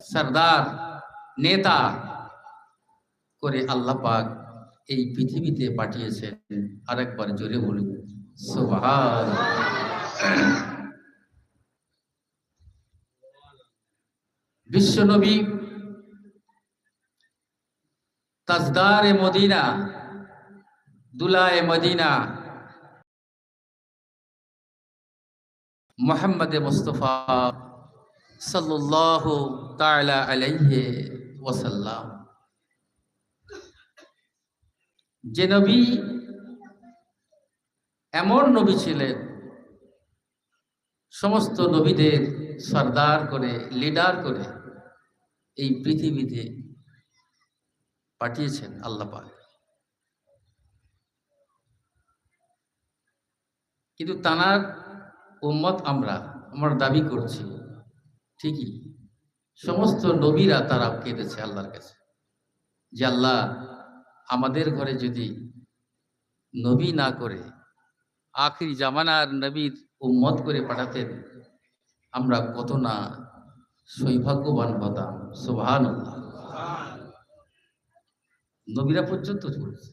সর্দার, নেতা করে আল্লাহ পাক এই পৃথিবীতে পাঠিয়েছেন। আরেকবার জোরে বলুন সুবহান বিশ্বনবী তাজদার এ মদিনা, দুলায় মদিনা মোহাম্মদ মুস্তফা ওয়াসাল্লাম। যে নবী এমন নবী ছিলেন, সমস্ত নবীদের সর্দার করে, লিডার করে এই পৃথিবীতে পাঠিয়েছেন আল্লাহ পাক। কিন্তু তানার উম্মত আমরা আমরা দাবি করছি। ঠিকই? সমস্ত নবীরা তারা কেঁদেছে আল্লাহর কাছে। যে আল্লাহ আমাদের ঘরে যদি নবী না করে, আখিরি জামানার নবীর উম্মত করে পাঠাতেন, আমরা কত না সৌভাগ্যবান হতাম। সুবহান নবীরা পর্যন্ত করেছে।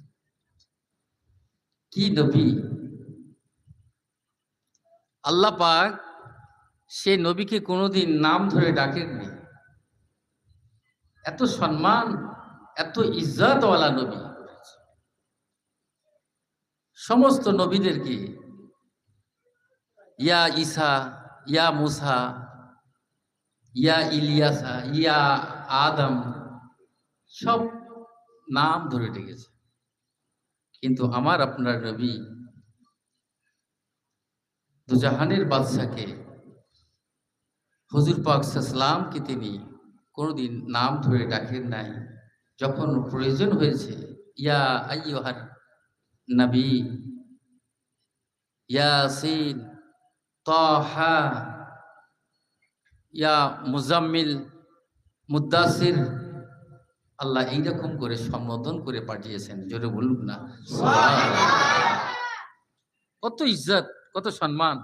কি নবী আল্লাহ পাক সে নবীকে কোনোদিন নাম ধরে ডাকেননি। এত সম্মান, এত ইজ্জতওয়ালা নবী। সমস্ত নবীদেরকে ইয়া ঈসা, ইয়া মুসা, ইয়া ইলিয়াসা, ইয়া আদম, সব নাম ধরে ডেকেছে। কিন্তু আমার আপনার নবী দুজাহানের বাদশাকে হুজুর পাক সাল্লামকে তিনি কোনোদিন নাম ধরে ডাকেন নাই। যখন প্রয়োজন হয়েছে, ইয়া আইয়ুহার নবী ইয়াসিন তাহা, ইয়া মুজাম্মিল মুদাসির আল্লাহ এইরকম করে সম্বোধন করে পাঠিয়েছেন। জোরে বলুন না। কত ইজ্জত। কত সম্মান?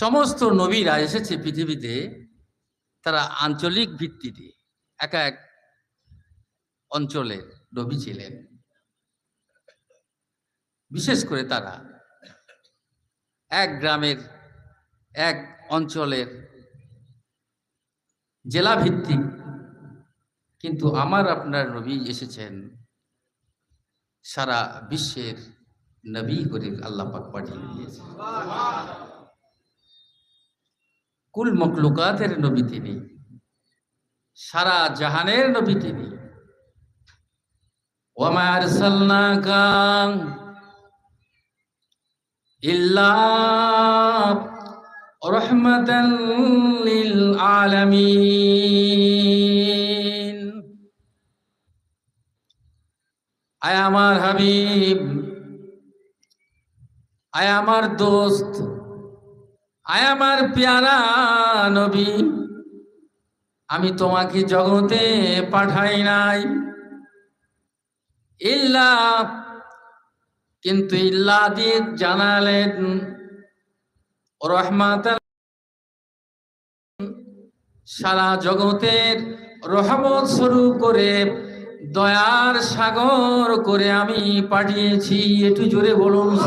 সমস্ত নবীরা এসেছে পৃথিবীতে তারা আঞ্চলিক ভিত্তিতে, এক এক অঞ্চলের নবী ছিলেন। বিশেষ করে তারা এক গ্রামের, এক অঞ্চলের জেলা ভিত্তিক কিন্তু আমার আপনার নবী এসেছেন সারা বিশ্বের নবী করে আল্লাহ পাক পাঠিয়ে দিয়েছে। কুল মকলুকাতের নবী তিনি, সারা জাহানের নবী তিনি। ওমা আরসালনাকা ইল্লা রহমাতান লিল আলামিন। আয় আমার হাবিব আয় আমার দোস্ত, আয় আমার পেয়ারা নবী। আমি তোমাকে জগতে পাঠাই নাই। ইল্লা, কিন্তু ইল্লা দিয়ে জানালেন রহমাত সারা জগতের রহমত শুরু করে দয়ার সাগর করে আমি পাঠিয়েছি, একটু জোরে বলুন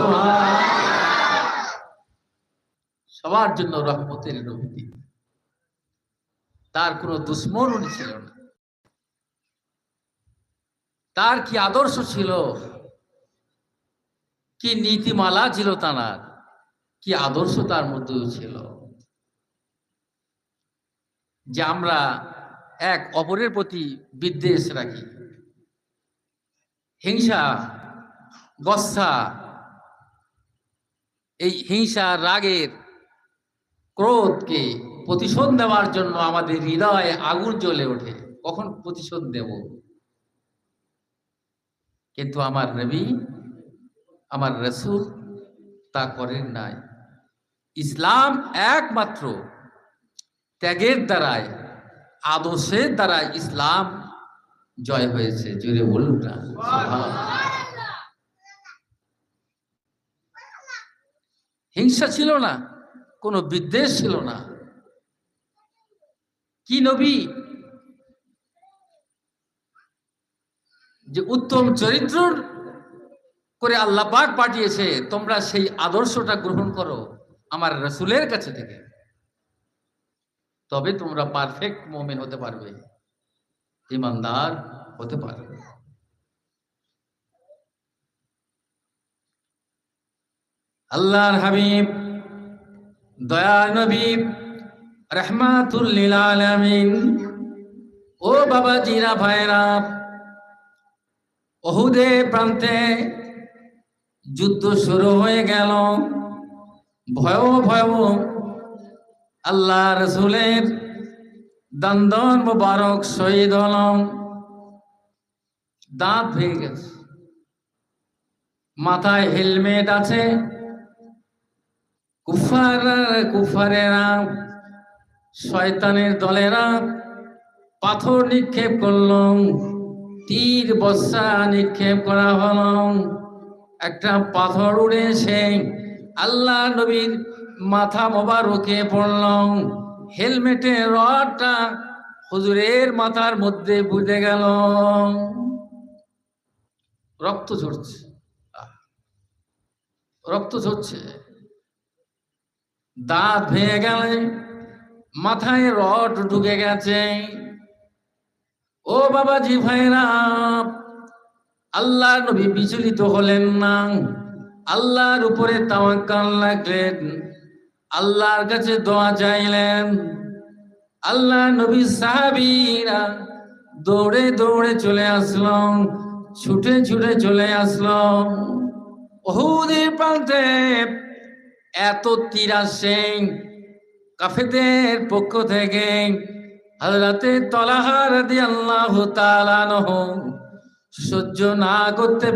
সবার জন্য রহমতের তিনি। তার কোনো দুশ্মন ছিল না। তার কি আদর্শ ছিল? কি নীতিমালা ছিল তার? কি আদর্শ তার মধ্যেও ছিল? যে আমরা এক অপরের প্রতি বিদ্বেষ রাখি। হিংসা, গসা, এই হিংসা, রাগের ক্রোধকে প্রতিশোধ নেওয়ার জন্য আমাদের হৃদয়ে আগুন জ্বলে ওঠে। কখন প্রতিশোধ দেব কিন্তু আমার নবী, আমার রসুল তা করেন নাই। ইসলাম একমাত্র ত্যাগের দ্বারায়, আদর্শের দ্বারা ইসলাম জয় হয়েছে, জুড়ে বলুন হিংসা ছিল না, কোনো বিদ্বেষ ছিল না। কি নবী? যে উত্তম চরিত্র করে আল্লাহ পাক পাঠিয়েছে, তোমরা সেই আদর্শটা গ্রহণ করো আমার রসুলের কাছে থেকে। তবে তোমরা পারফেক্ট মোমেন হতে পারবে। ইমানদার হতে পারে। আল্লাহর হাবিব দয়া নবী রহমাতুল্লিল ও বাবা জিরা ভাইরা অহুদে প্রান্তে যুদ্ধ শুরু হয়ে গেল। ভয় ভয় আল্লাহ রসুলের দন্দন মুবারক শহীদ হলম। দাঁত ভেঙে গেছে। মাথায় হেলমেট আছে। কুফার, কুফারেরা, শয়তানের দলেরা পাথর নিক্ষেপ করল। তীর, বর্ষা নিক্ষেপ করা হলো। একটা পাথর উড়েছে আল্লাহ নবীর মাথা মোবারকে পড়ল। হেলমেটের রডটা হুজুরের মাথার মধ্যে বুঝে গেল। রক্ত ঝরছে। রক্ত ঝরছে। দাঁত ভেঙে গেলে। মাথায় রড ঢুকে গেছে। ও বাবাজি ভাইরা আল্লাহ নবী বিচলিত হলেন না। আল্লাহর উপরে তাওয়াক্কাল রাখলেন। আল্লাহর কাছে দোয়া চাইলেন। আল্লাহ নবী সাহাবীরা দৌড়ে দৌড়ে চলে আসলো, ছুটে ছুটে চলে আসলো। ওহুদের প্রান্তে এত তীর আসে কাফেদের পক্ষ থেকে। হজরতে তলাহার দিয়ে আল্লাহ সহ্য না করতে